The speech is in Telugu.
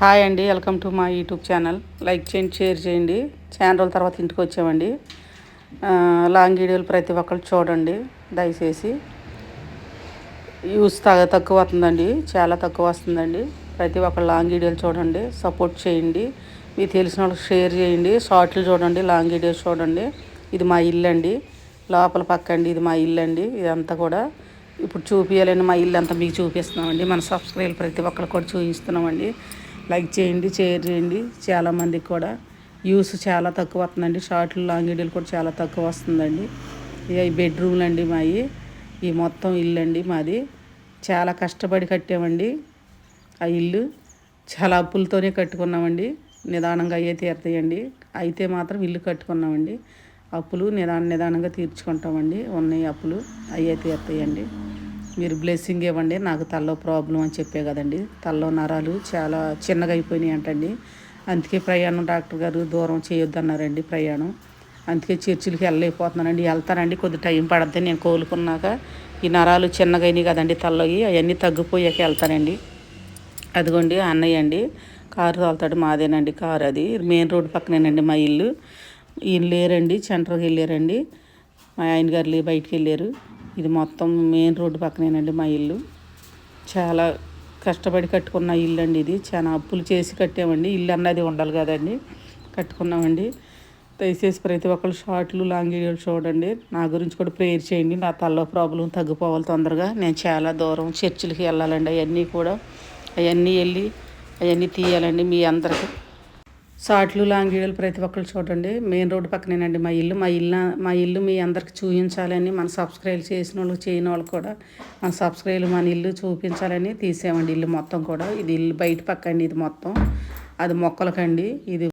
హాయ్ అండి వెల్కమ్ టు మా యూట్యూబ్ ఛానల్. లైక్ చేయండి షేర్ చేయండి. ఛానల్ రోజుల తర్వాత ఇంటికి వచ్చామండి. లాంగ్ వీడియోలు ప్రతి ఒక్కరు చూడండి దయచేసి. యూస్ తగ తక్కువ వస్తుందండి చాలా తక్కువ వస్తుందండి. ప్రతి ఒక్కరు లాంగ్ వీడియోలు చూడండి సపోర్ట్ చేయండి. మీకు తెలిసిన వాళ్ళకి షేర్ చేయండి షార్ట్లు చూడండి లాంగ్ వీడియోస్ చూడండి. ఇది మా ఇల్లు అండి లోపల పక్క అండి ఇది మా ఇల్లు అండి ఇదంతా కూడా. ఇప్పుడు చూపించాలని మా ఇల్లు అంతా మీకు చూపిస్తున్నామండి మన సబ్స్క్రైబ్ ప్రతి ఒక్కరు కూడా చూపిస్తున్నామండి. లైక్ చేయండి షేర్ చేయండి. చాలామందికి కూడా యూస్ చాలా తక్కువ వస్తుందండి. షార్ట్లు లాంగ్ వీడియోలు కూడా చాలా తక్కువ వస్తుందండి. ఇక ఈ బెడ్రూమ్లు అండి మావి ఈ మొత్తం ఇల్లు అండి మాది. చాలా కష్టపడి కట్టామండి. ఆ ఇల్లు చాలా అప్పులతోనే కట్టుకున్నామండి. నిదానంగా అయ్యే తీరుతాయండి. అయితే మాత్రం ఇల్లు కట్టుకున్నామండి. అప్పులు నిదాన నిదానంగా తీర్చుకుంటామండి. ఉన్నాయి అప్పులు అయ్యే తీరుతాయండి. మీరు బ్లెస్సింగ్ ఇవ్వండి నాకు తల్లో ప్రాబ్లం అని చెప్పే కదండి. తల్లో నరాలు చాలా చిన్నగా అయిపోయినాయి అంటండి. అందుకే ప్రయాణం డాక్టర్ గారు దూరం చేయొద్దన్నారండి ప్రయాణం. అందుకే చర్చిలకి వెళ్ళలేకపోతున్నానండి. వెళ్తానండి కొద్ది టైం పడద్ది నేను కోలుకున్నాక. ఈ నరాలు చిన్నగా అయినాయి కదండి తల్లోకి అవన్నీ తగ్గిపోయాక వెళ్తానండి. అదిగోండి అన్నయ్య అండి. కారు తోలుతాడు మాదేనండి కారు అది. మెయిన్ రోడ్ పక్కనేనండి మా ఇల్లు. ఈయన లేరండి సెంటర్కి వెళ్ళారండి. మా ఆయన గారు బయటికి వెళ్ళారు. ఇది మొత్తం మెయిన్ రోడ్డు పక్కనేనండి మా ఇల్లు. చాలా కష్టపడి కట్టుకున్న ఇల్లు అండి ఇది. చాలా అప్పులు చేసి కట్టామండి. ఇల్లు అన్నది ఉండాలి కదండి. కట్టుకున్నామండి. దయచేసి ప్రతి ఒక్కరు షార్ట్లు లాంగ్ వీడియోలు చూడండి. నా గురించి కూడా ప్రేయర్ చేయండి. నా తల్లో ప్రాబ్లం తగ్గిపోవాలి తొందరగా. నేను చాలా దూరం చర్చిలకి వెళ్ళాలండి. అవన్నీ కూడా అవన్నీ వెళ్ళి అవన్నీ తీయాలండి మీ అందరికి. షార్ట్లు లాంగ్ వీడియోలు ప్రతి ఒక్కరు చూడండి. మెయిన్ రోడ్డు పక్కనేనండి మా ఇల్లు. మా ఇల్లు మా ఇల్లు మీ అందరికి చూపించాలని మన సబ్స్క్రైబ్ చేసిన వాళ్ళు చేయని వాళ్ళు కూడా మన సబ్స్క్రైబ్ మన ఇల్లు చూపించాలని తీసామండి ఇల్లు మొత్తం కూడా. ఇది ఇల్లు బయట పక్క అండి ఇది మొత్తం. అది మొక్కలకండి. ఇది